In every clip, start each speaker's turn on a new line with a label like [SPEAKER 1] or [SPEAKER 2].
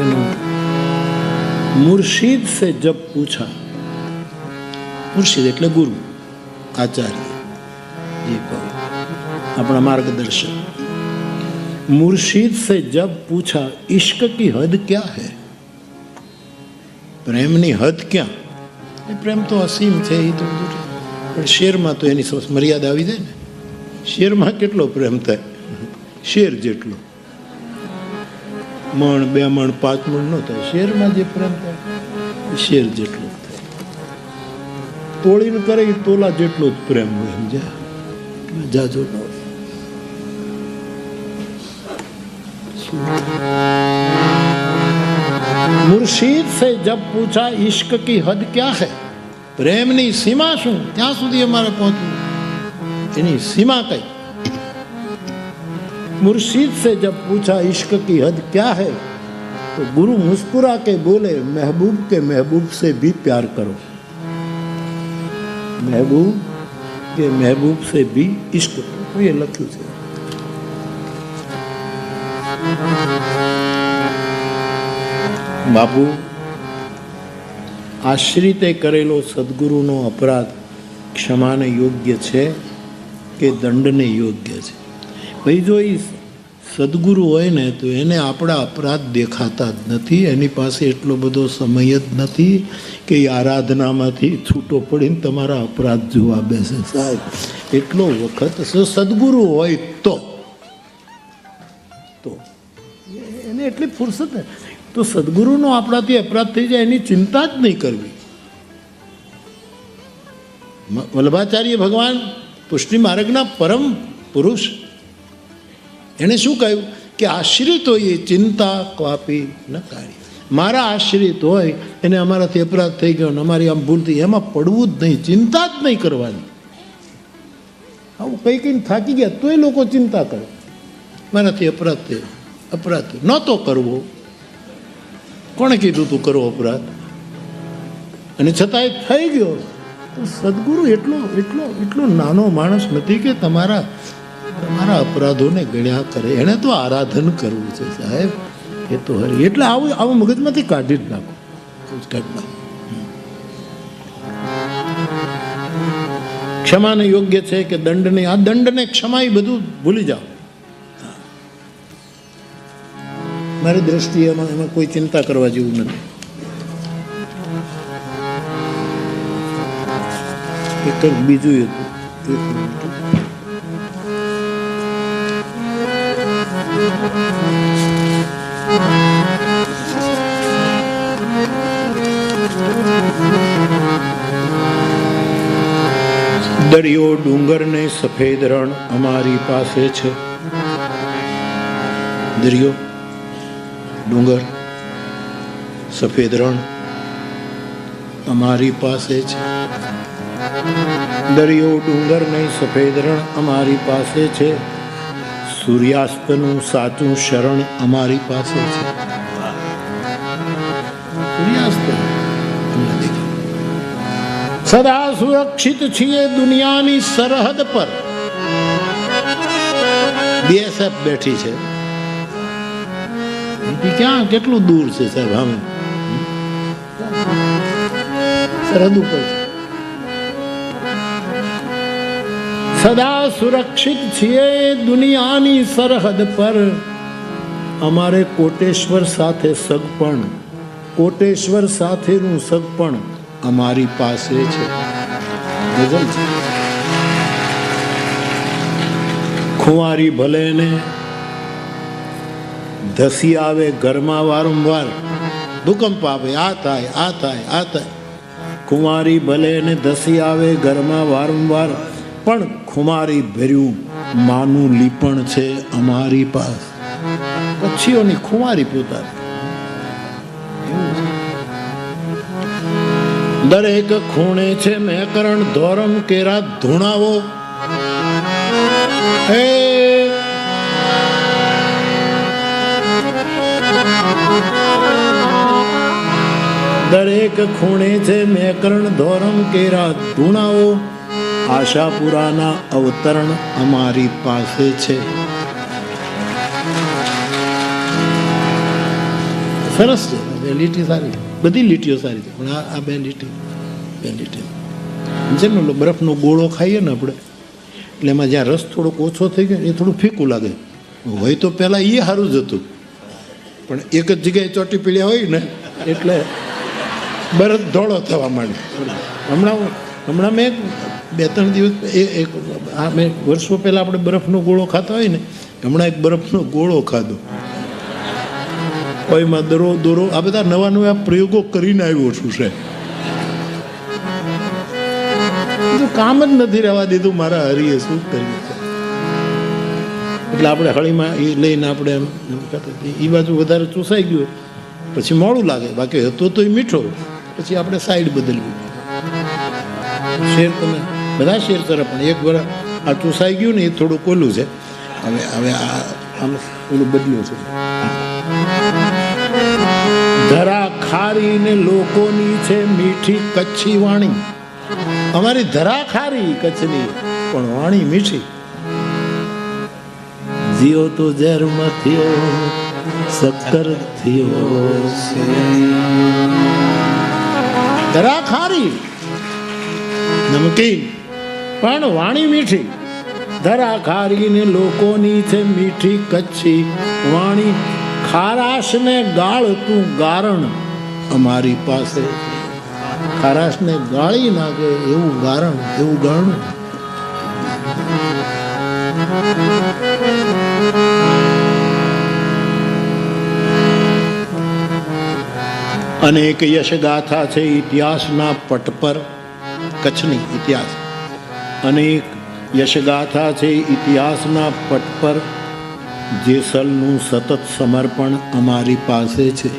[SPEAKER 1] એનું મુર્શીદ સે જબ પૂછા મુર્શીદ એટલે ગુરુ આચાર્ય જી કહો આપણા માર્ગદર્શક मुर्शीद से जब पूछा इश्क की हद क्या है પ્રેમની હદ ક્યાં એ પ્રેમ તો અસીમ છે એ તો બધું છે. પણ શેરમાં તો એની સ- મર્યાદા આવી જાય ને શેરમાં કેટલો પ્રેમ થાય શેર જેટલો મણ, બે મણ, પાંચ મણ ન થાય. શેરમાં જે પ્રેમ થાય શેર જેટલો જ તોળીને કરે એ તોલા જેટલો જ પ્રેમ હોય, સમજ્યા? જાજો ન હોય. મુર્શીદ સે જબ પૂછા ઇશ્ક કી હદ ક્યા હૈ? પ્રેમની સીમા શું? ત્યાં સુધી અમારે પહોંચવું. એની સીમા કઈ? मुर्शीद से जब पूछा इश्क की हद क्या है तो गुरु मुस्कुरा के बोले महबूब के महबूब से भी प्यार करो महबूब के महबूब से भी इश्क करो ये લખ્યું છે બાપુ આશ્રિતે કરેલો સદગુરુનો અપરાધ ક્ષમાને યોગ્ય છે કે દંડને યોગ્ય છે ભાઈ, જો એ સદગુરુ હોય ને, તો એને આપણા અપરાધ દેખાતા જ નથી. એની પાસે એટલો બધો સમય જ નથી કે એ આરાધનામાંથી છૂટો પડીને તમારા અપરાધ જોવા બેસે. સાહેબ, એટલો વખત સદગુરુ હોય તો. તો. એને એટલી ફુરસત તો સદગુરુનો આપણાથી અપરાધ થઈ જાય, એની ચિંતા જ નહીં કરવી. વલ્લભાચાર્ય ભગવાન પુષ્ટિ માર્ગના પરમ પુરુષ એણે શું કહ્યું? કે આશ્રિત હોય એ ચિંતા કાપી ન કાઢી. મારા આશ્રિત હોય, એને અમારાથી અપરાધ થઈ ગયો ને અમારી આમ ભૂલ થઈ એમાં પડવું જ નહીં, ચિંતા જ નહીં કરવાની. આવું કંઈ કંઈ થાકી ગયા, તોય લોકો ચિંતા કરે. મારાથી અપરાધ થયો. અપરાધ થયો. નહોતો કરવો. કોણે કીધું તું કરો અપરાધ? અને છતાંય થઈ ગયો. સદગુરુ એટલો એટલો એટલો નાનો માણસ નથી કે તમારા તમારા અપરાધોને ગણ્યા કરે. એને તો આરાધન કરવું છે, સાહેબ. એ તો હરી. એટલે આવું આવું મગજમાંથી કાઢી જ નાખો. ઘટના ક્ષમાને યોગ્ય છે કે દંડને? આ દંડને ક્ષમા એ બધું ભૂલી જાઓ. મારી દ્રષ્ટિએ એમાં એમાં કોઈ ચિંતા કરવા જેવું નથી. એક બીજું હતું. એક મિનિટ. દરિયો ડુંગર ને સફેદ રણ અમારી પાસે છે. દરિયો, ડુંગર, સફેદ રણ અમારી પાસે છે. દરિયો ડુંગર ને સફેદ રણ અમારી પાસે છે. સૂર્યાસ્તનું સાચું શરણ અમારી પાસે છે. સદા સુરક્ષિત છીએ દુનિયાની સરહદ પર. બીએસએફ બેઠી છે. ક્યાં? કેટલું દૂર છે સાહેબ આમ? સરહદ ઉપર સદા સુરક્ષિત છીએ દુનિયાની સરહદ પર. અમારે કોટેશ્વર સાથે સગપણ, કોટેશ્વર સાથેનું સગપણ અમારી પાસે છે. ખુવારી ભલે ને ધસી આવે ઘરમાં વારંવાર. ભૂકંપ આવે, આ થાય આ થાય આ થાય. કુંવારી ભલે ને ધસી આવે ઘરમાં વારંવાર, પણ ખુમારી ભર્યું માનું લીપણ છે અમારી પાસે. પક્ષીઓની ખુમારી પોતાની. દરેક ખૂણે છે મેકરણ ધોરમ કેરા ધૂણાવો. દરેક ખૂણે છે મેકરણ ધોરમ કેરા ધૂણાવો. આશાપુરાના અવતરણ અમારી પાસે છે. સરસ છે લીટી સારી. બધી લીટીઓ સારી છે. પણ આ આ બે લીટી. બે લીટી. છે ને બરફનો ગોળો ખાઈએ ને આપણે એટલે એમાં જ્યાં રસ થોડોક ઓછો થઈ ગયો ને એ થોડું ફીકું લાગે. હોય તો પહેલાં એ સારું જ હતું. પણ એક જ જગ્યાએ ચોટી પીડ્યા હોય ને એટલે બરફ ધોળો થવા માંડે હમણાં હમણાં મેં બે ત્રણ દિવસ એ એક આ મેં વર્ષો પહેલાં આપણે બરફનો ગોળો ખાતા હોય ને હમણાં એક બરફનો ગોળો ખાધો. કોઈમાં દરો, દોરો. આ બધા નવા નવા પ્રયોગો કરીને આવ્યો છું છે કામ જ નથી રહેવા દીધું મારા હરિએ, શું કર્યું એટલે આપણે હળીમાં એ લઈને આપણે એમ. એ બાજુ વધારે ચૂસાઈ ગયું પછી મોડું લાગે. બાકી હતો તો એ મીઠો. પછી આપણે સાઈડ બદલવી. શેર તમે બધા શેર કરે, પણ એક વાર આ ચૂસાઈ ગયું ને એ થોડું કોલું છે. હવે હવે આ આમ ઓલું બદલ્યું છે. ધરા ખારી ને લોકોની છે મીઠી કચ્છી વાણી. અમારી ધરા ખારી કચ્છની પણ વાણી મીઠી. જીઓ તો ઝેરમાં થયો સક્કર થયો. ધરા ખારી નમકીન, પણ વાણી મીઠી. ધરા ખારી ને લોકોની છે મીઠી કચ્છી વાણી. ખારાશ ને ગાળ ગારણ. અમારી પાસે ખારાશ ને ગાળી નાખે એવું ગારણ, એવું ગાણું. અનેક યશગાથા છે ઇતિહાસના પટ પર, કચ્છની ઇતિહાસ. અનેક યશગાથા છે ઇતિહાસના પટ પર જેસલનું સતત સમર્પણ અમારી પાસે છે.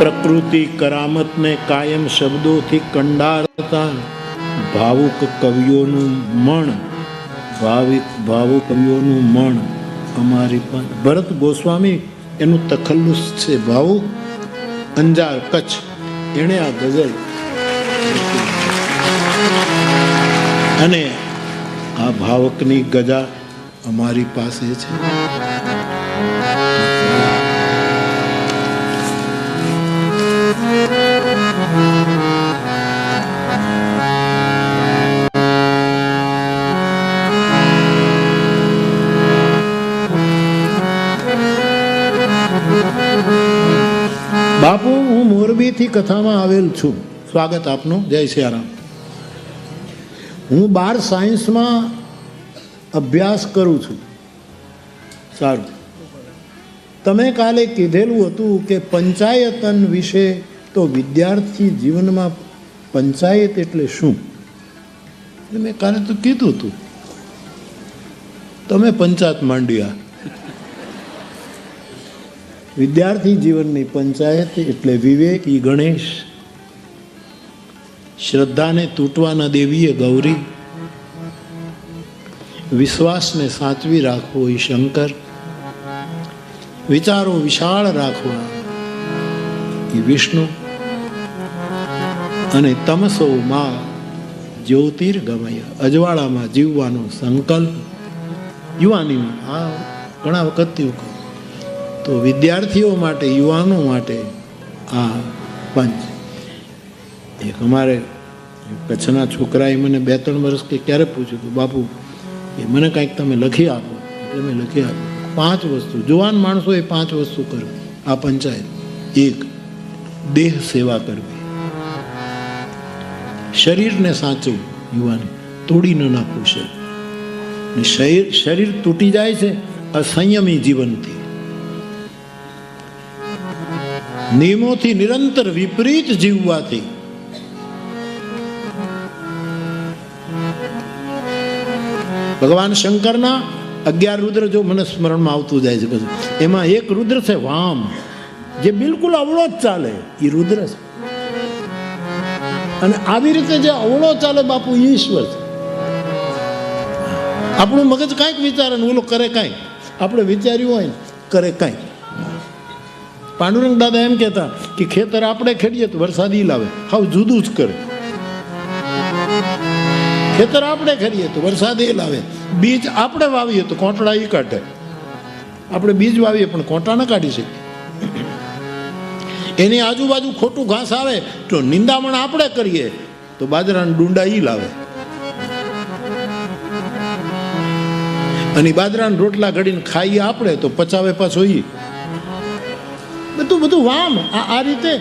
[SPEAKER 1] પ્રકૃતિ કરામતને કાયમ શબ્દોથી કંડારતા ભાવુક કવિઓનું મણ, ભાવિક ભાવુક કવિઓનું મણ અમારી પાસે. ભરત ગોસ્વામી એનું તખલ્લુસ છે, ભાવુક અંજાર કચ્છ, એણે આ ગઝલ અને આ ભાવકની ગજા અમારી પાસે છે. બાપુ, હું મોરબીથી કથામાં આવેલ છું. સ્વાગત આપનું. જય સિયારામ હું બાર સાયન્સમાં અભ્યાસ કરું છું. સારું. તમે કાલે કીધેલું હતું કે પંચાયતન વિશે તો વિદ્યાર્થી જીવનમાં પંચાયત એટલે શું? મેં કાલે તો કીધું હતું. તમે પંચાયત માંડ્યા. વિદ્યાર્થી જીવનની પંચાયત એટલે વિવેક ઈ ગણેશ. શ્રદ્ધાને તૂટવા ન દેવીએ ગૌરી. વિશ્વાસને સાચવી રાખવો એ શંકર. વિચારો વિશાળ રાખવા એ વિષ્ણુ. અને તમસો માં જ્યોતિર્ગમય અજવાળામાં જીવવાનો સંકલ્પ. યુવાનીમાં આ ઘણા વખતથી હું કહું. તો વિદ્યાર્થીઓ માટે, યુવાનો માટે આ પંચ એક અમારે કચ્છના છોકરાએ મને બે ત્રણ વર્ષ કે ક્યારે પૂછ્યું કે, બાપુ, એ મને કાંઈક તમે લખી આપો. એટલે મેં લખી આપ્યું પાંચ વસ્તુ. જુવાન માણસો એ પાંચ વસ્તુ કરવી આ પંચાયત. એક, દેહ સેવા કરવી. શરીરને સાચવું. યુવાને તોડી ન નાખવું છે શરીર શરીર તૂટી જાય છે, અસંયમી જીવનથી. નિયમોથી નિરંતર વિપરીત જીવવાથી. ભગવાન શંકરના અગિયાર રુદ્ર જો મને સ્મરણમાં આવતું જાય છે બધું. એમાં એક રુદ્ર છે વામ. જે બિલકુલ અવળો જ ચાલે. એ રુદ્ર છે. અને આવી રીતે જે અવળો ચાલે બાપુ ઈશ્વર છે. આપણું મગજ કાંઈક વિચારે ને ઓલો કરે કાંઈક. આપણે વિચાર્યું હોય ને, કરે કાંઈક. પાંડુરંગ દાદા એમ કહેતા કે ખેતર આપણે ખેડીએ તો વરસાદી લાવે. હાવ જુદું જ કરે. ખેતર આપણે કરીએ તો વરસાદ એ લાવે. બીજ આપણે વાવીએ તો કોંટડા એ કાઢે. આપણે બીજ વાવીએ પણ કોટા ન કાઢી શકીએ. એની આજુબાજુ ખોટું ઘાસ આવે તો નિંદામણ આપણે કરીએ તો બાજરાના ડુંડા ઈ લાવે. અને બાજરાના રોટલા ઘડીને ખાઈએ આપણે તો પચાવે પાછો ઈ. બધું બધું વામ. આ રીતે